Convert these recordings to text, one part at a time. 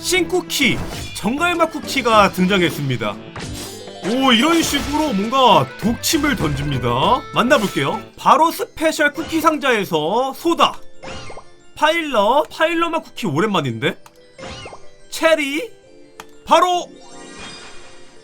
신쿠키 정갈맛 쿠키가 등장했습니다. 오 이런 식으로 뭔가 독침을 던집니다. 만나볼게요. 바로 스페셜 쿠키 상자에서 소다, 파일러, 파일러맛 쿠키 오랜만인데 체리 바로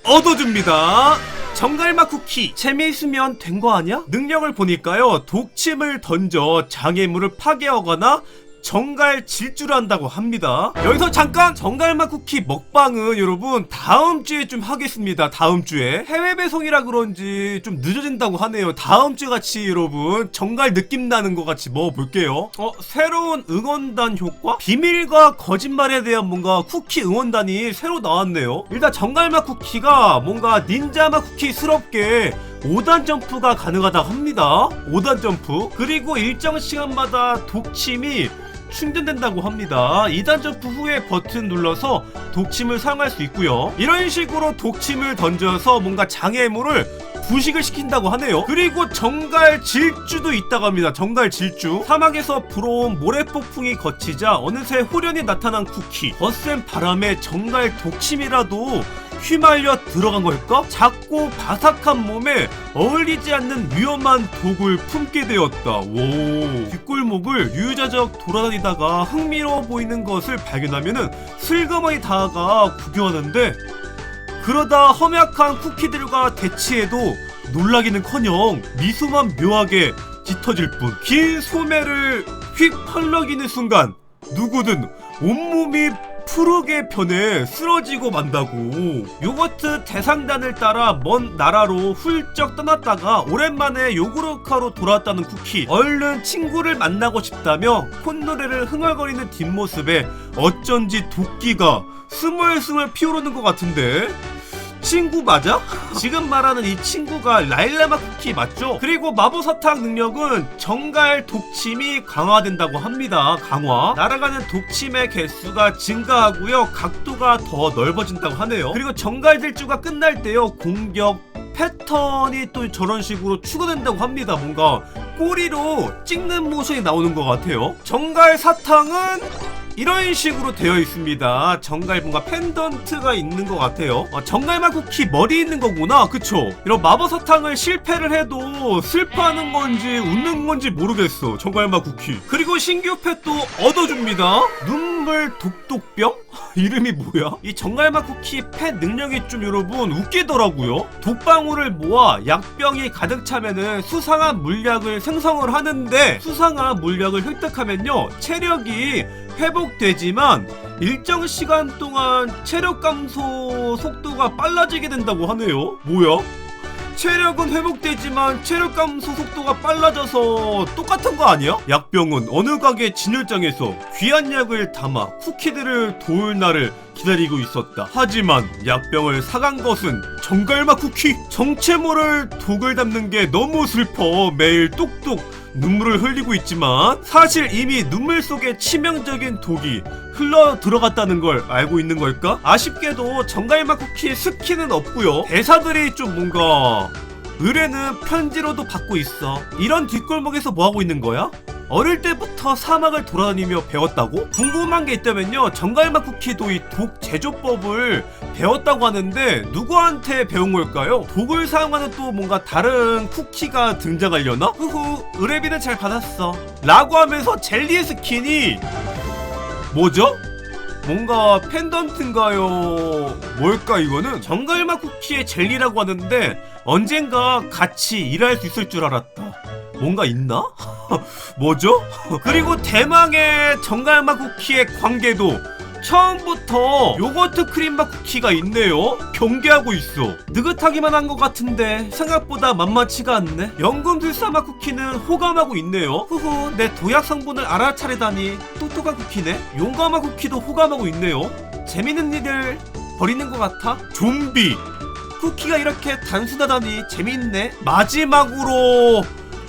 얻어줍니다. 정갈맛 쿠키 재미있으면 된 거 아니야? 능력을 보니까요 독침을 던져 장애물을 파괴하거나 정갈 질주를 한다고 합니다. 여기서 잠깐 정갈맛 쿠키 먹방은 여러분 다음 주에 좀 하겠습니다. 다음 주에 해외 배송이라 그런지 좀 늦어진다고 하네요. 다음 주 같이 여러분 정갈 느낌 나는 거 같이 먹어볼게요. 어 새로운 응원단 효과? 비밀과 거짓말에 대한 뭔가 쿠키 응원단이 새로 나왔네요. 일단 정갈맛 쿠키가 뭔가 닌자맛 쿠키스럽게 5단 점프가 가능하다고 합니다. 5단 점프. 그리고 일정 시간마다 독침이 충전된다고 합니다. 2단 점프 후에 버튼 눌러서 독침을 사용할 수 있고요. 이런 식으로 독침을 던져서 뭔가 장애물을 부식을 시킨다고 하네요. 그리고 정갈 질주도 있다고 합니다. 정갈 질주. 사막에서 불어온 모래 폭풍이 거치자 어느새 후련히 나타난 쿠키. 거센 바람에 정갈 독침이라도 휘말려 들어간 걸까? 작고 바삭한 몸에 어울리지 않는 위험한 독을 품게 되었다. 오. 뒷골목을 유유자적 돌아다니다가 흥미로워 보이는 것을 발견하면은 슬그머니 다가가 구경하는데 그러다 험약한 쿠키들과 대치해도 놀라기는커녕 미소만 묘하게 짙어질 뿐. 긴 소매를 휙 펄럭이는 순간 누구든 온몸이 푸르게 변해 쓰러지고 만다고. 요거트 대상단을 따라 먼 나라로 훌쩍 떠났다가 오랜만에 요구르카로 돌아왔다는 쿠키. 얼른 친구를 만나고 싶다며 콧노래를 흥얼거리는 뒷모습에 어쩐지 도끼가 스물스물 피어오르는 것 같은데 친구 맞아? 지금 말하는 이 친구가 라일라마 쿠키 맞죠? 그리고 마법 사탕 능력은 정갈 독침이 강화된다고 합니다. 강화. 날아가는 독침의 개수가 증가하고요. 각도가 더 넓어진다고 하네요. 그리고 정갈 질주가 끝날 때요. 공격 패턴이 또 저런 식으로 추가된다고 합니다. 뭔가 꼬리로 찍는 모션이 나오는 것 같아요. 정갈 사탕은 이런 식으로 되어 있습니다. 정갈 뭔가 펜던트가 있는 것 같아요. 어, 정갈맛 쿠키 머리 있는 거구나. 그쵸? 이런 마법 사탕을 실패를 해도 슬퍼하는 건지 웃는 건지 모르겠어. 정갈맛 쿠키. 그리고 신규 펫도 얻어줍니다. 눈물 독독병? 이름이 뭐야? 이 정갈맛 쿠키 펫 능력이 좀 여러분 웃기더라고요. 독방울을 모아 약병이 가득 차면은 수상한 물약을 생성을 하는데 수상한 물약을 획득하면요 체력이 회복되지만 일정 시간 동안 체력 감소 속도가 빨라지게 된다고 하네요. 뭐야? 체력은 회복되지만 체력 감소 속도가 빨라져서 똑같은 거 아니야? 약병은 어느 가게 진열장에서 귀한 약을 담아 쿠키들을 도울 날을 기다리고 있었다. 하지만 약병을 사간 것은 정갈마 쿠키. 정체 모를 독을 담는 게 너무 슬퍼. 매일 똑똑 눈물을 흘리고 있지만 사실 이미 눈물 속에 치명적인 독이 흘러 들어갔다는 걸 알고 있는 걸까? 아쉽게도 정갈마 쿠키 스킨은 없고요. 대사들이 좀 뭔가 의뢰는 편지로도 받고 있어. 이런 뒷골목에서 뭐 하고 있는 거야? 어릴 때부터 사막을 돌아다니며 배웠다고? 궁금한 게 있다면요 정갈마 쿠키도 이 독 제조법을 배웠다고 하는데 누구한테 배운 걸까요? 독을 사용하는 또 뭔가 다른 쿠키가 등장하려나? 후후 의뢰비는 잘 받았어 라고 하면서 젤리의 스킨이 뭐죠? 뭔가 펜던트인가요? 뭘까 이거는? 정갈마 쿠키의 젤리라고 하는데 언젠가 같이 일할 수 있을 줄 알았다 뭔가 있나? 뭐죠? 그리고 대망의 정갈맛 쿠키의 관계도 처음부터 요거트 크림맛 쿠키가 있네요. 경계하고 있어. 느긋하기만 한 것 같은데 생각보다 만만치가 않네. 연금술사맛 쿠키는 호감하고 있네요. 후후, 내 도약 성분을 알아차리다니 똑똑한 쿠키네. 용감한 쿠키도 호감하고 있네요. 재밌는 일들 버리는 것 같아. 좀비. 쿠키가 이렇게 단순하다니 재밌네. 마지막으로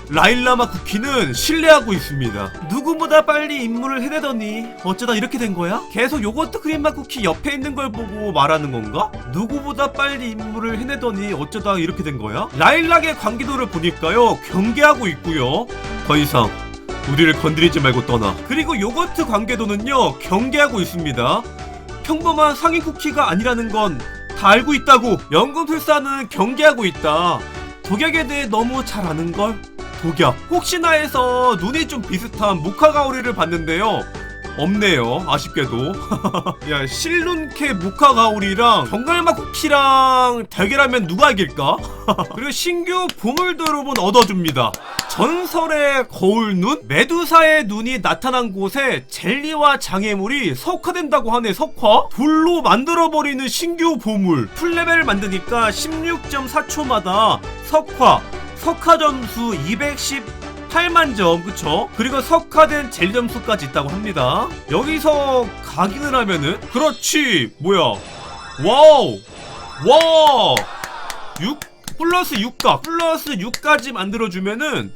라일라마 쿠키는 신뢰하고 있습니다. 누구보다 빨리 임무를 해내더니 어쩌다 이렇게 된 거야? 계속 요거트 크림맛 쿠키 옆에 있는 걸 보고 말하는 건가? 누구보다 빨리 임무를 해내더니 어쩌다 이렇게 된 거야? 라일락의 관계도를 보니까요 경계하고 있고요. 더 이상 우리를 건드리지 말고 떠나. 그리고 요거트 관계도는요 경계하고 있습니다. 평범한 상인 쿠키가 아니라는 건 다 알고 있다고 연금술사는 경계하고 있다 독약에 대해 너무 잘 아는 걸 독약 혹시나 해서 눈이 좀 비슷한 무카가오리를 봤는데요 없네요 아쉽게도 야 실눈케 무카가오리랑 정갈마 쿠키랑 대결하면 누가 이길까? 그리고 신규 보물도 여러분 얻어줍니다 전설의 거울눈? 메두사의 눈이 나타난 곳에 젤리와 장애물이 석화된다고 하네 석화? 돌로 만들어버리는 신규 보물 풀레벨을 만드니까 16.4초마다 석화 석화 점수 218만 점 그쵸? 그리고 석화된 젤 점수까지 있다고 합니다. 여기서 각인을 하면은 그렇지 뭐야? 와우! 와 6 플러스 6각 플러스 6까지 만들어주면은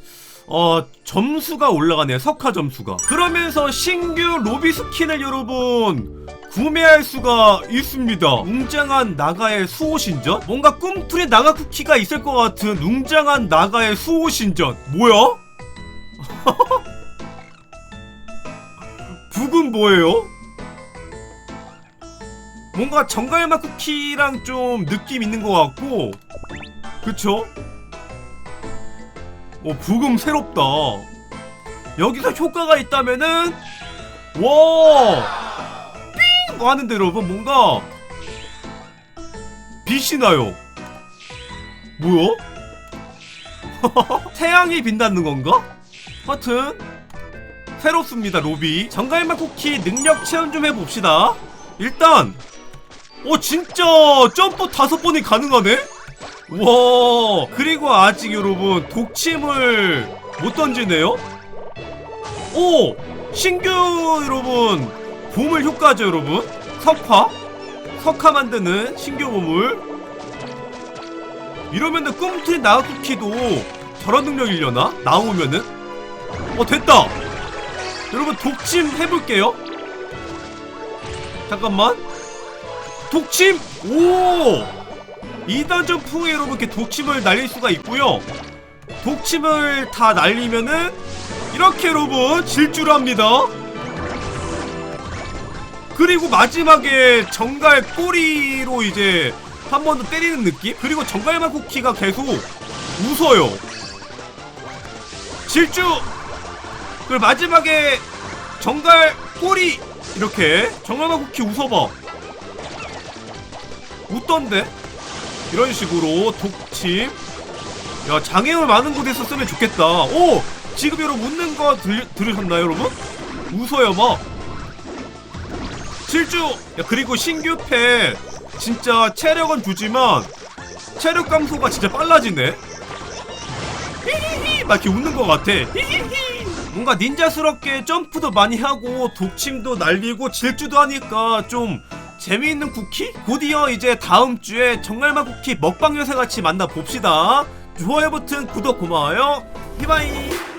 어 점수가 올라가네요 석화 점수가. 그러면서 신규 로비 스킨을 여러분 구매할 수가 있습니다 웅장한 나가의 수호신전 뭔가 꿈틀의 나가 쿠키가 있을 것 같은 웅장한 나가의 수호신전 뭐야? 북은 뭐예요? 뭔가 정갈마 쿠키랑 좀 느낌 있는 것 같고 그쵸? 어, 부금 새롭다. 여기서 효과가 있다면은, 와! 삥! 뭐 하는데 여러분, 뭔가, 빛이 나요. 뭐야? 태양이 빛나는 건가? 하여튼, 새롭습니다, 로비. 정갈마 쿠키 능력 체험 좀 해봅시다. 일단, 어, 진짜, 점프 다섯 번이 가능하네? 와 그리고 아직 여러분 독침을 못 던지네요 오 신규 여러분 보물 효과죠 여러분? 석화? 석화 만드는 신규 보물? 이러면은 꿈틀이 나가쿠키도 저런 능력이려나? 나오면은? 어 됐다! 여러분 독침 해볼게요. 잠깐만. 독침! 오! 2단 점프 후에 여러분 이렇게 독침을 날릴 수가 있고요. 독침을 다 날리면은 이렇게 여러분 질주를 합니다 그리고 마지막에 정갈 꼬리로 이제 한 번 더 때리는 느낌? 그리고 정갈만 쿠키가 계속 웃어요 질주 그리고 마지막에 정갈 꼬리 이렇게 정갈만 쿠키 웃어봐 웃던데? 이런 식으로 독침 야 장애물 많은 곳에서 쓰면 좋겠다 오! 지금 여러분 웃는 거 들, 들으셨나요 여러분? 웃어요 막 질주 야 그리고 신규 팩 진짜 체력은 주지만 체력 감소가 진짜 빨라지네 히히히 막 이렇게 웃는 것 같아 히히히 뭔가 닌자스럽게 점프도 많이 하고 독침도 날리고 질주도 하니까 좀 재미있는 쿠키? 곧이어 이제 다음 주에 정갈마 쿠키 먹방 요새 같이 만나 봅시다. 좋아요 버튼 구독 고마워요. 히바이.